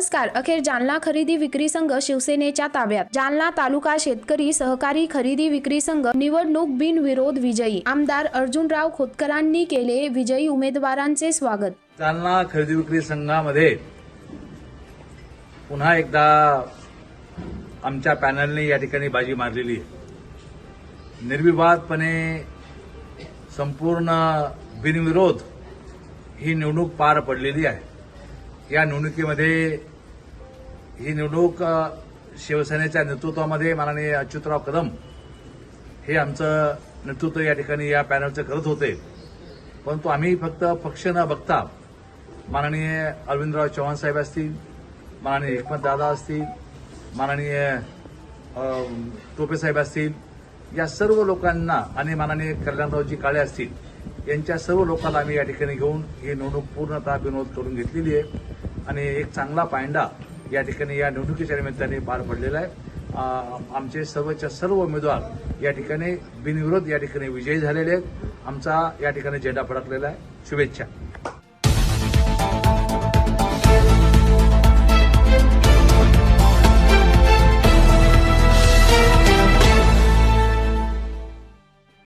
नमस्कार. अखेर जालना खरेदी विक्री संघ शिवसेनेच्या ताब्यात. जालना तालुका शेतकरी सहकारी खरेदी विक्री संघ निवडणूक बिनविरोध विजयी. आमदार अर्जुनराव खोतकरांनी केले विजयी उमेदवारांचे स्वागत. जालना खरेदी विक्री संघामध्ये पुन्हा एकदा आमच्या पॅनलने या ठिकाणी बाजी मारलेली आहे. निर्विवादपणे संपूर्ण बिनविरोध ही निवडणूक पार पडलेली आहे. या निवडणुकीमध्ये ही निवडणूक शिवसेनेच्या नेतृत्वामध्ये माननीय अच्युतराव कदम हे आमचं नेतृत्व या ठिकाणी या पॅनलचं करत होते. परंतु आम्ही फक्त पक्ष न बघता माननीय अरविंदराव चव्हाण साहेब असतील माननीय एकमत दादा असतील माननीय टोपे साहेब असतील या सर्व लोकांना आणि माननीय कल्याणरावजी काळे असतील यांच्या सर्व लोकांना आम्ही या ठिकाणी घेऊन ही निवडणूक पूर्णतः विनोद करून घेतलेली आहे. आणि एक चांगला पायंडा या ठिकाणी या निवडणुकीच्या निमित्ताने पार पडलेला आहे. आमचे सर्वच्या सर्व उमेदवार या ठिकाणी बिनविरोध या ठिकाणी विजयी झालेले आहेत. आमचा या ठिकाणी झेंडा फडकलेला आहे. शुभेच्छा.